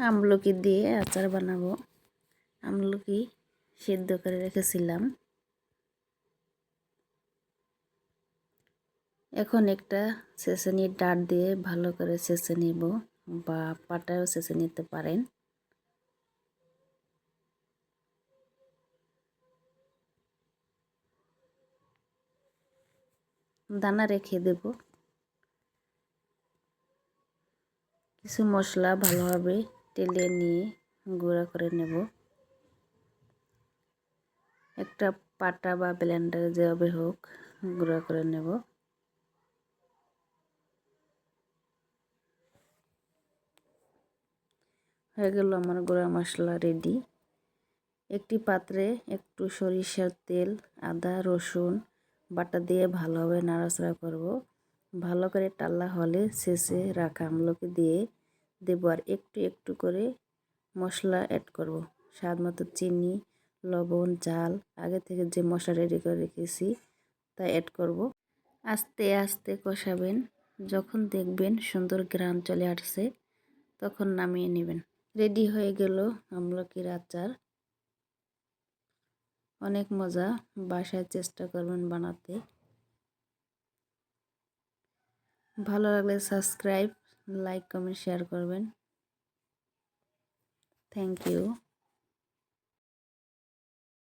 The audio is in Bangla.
আমলকি দিয়ে আচার বানাবো। আমলকি সিদ্ধ করে রেখেছিলাম। এখন একটা সেসনির ডাট দিয়ে ভালো করে সেসে নিব বা পাটায়ও সেসে নিতে পারেন। দানা রেখে দেব। কিছু মশলা ভালোভাবে তেলে নিয়ে গুঁড়া করে নেব। একটা পাটা বা ব্লেন্ডারে যেভাবে হোক গুঁড়া করে নেব। হয়ে গেল আমার গুঁড়া মশলা রেডি একটি পাত্রে একটু সরিষার তেল, আদা, রসুন, বাটা দিয়ে ভালোভাবে নাড়াচাড়া করব। ভালো করে টাল্লা হলে শেষে রাখা আমলকি দিয়ে দেবো আর একটু একটু করে মশলা অ্যাড করব। স্বাদ মতো চিনি, লবণ চাল আগে থেকে যে মশলা রেডি করে রেখেছি তা অ্যাড করব। আস্তে আস্তে কষাবেন, যখন দেখবেন সুন্দর গ্রাম চলে আসছে, তখন নামিয়ে নেবেন। রেডি হয়ে গেল আমলকির আচার। অনেক মজা, বাসায় চেষ্টা করবেন বানাতে। ভালো লাগলে সাবস্ক্রাইব লাইক কমেন্ট শেয়ার করবেন। Thank you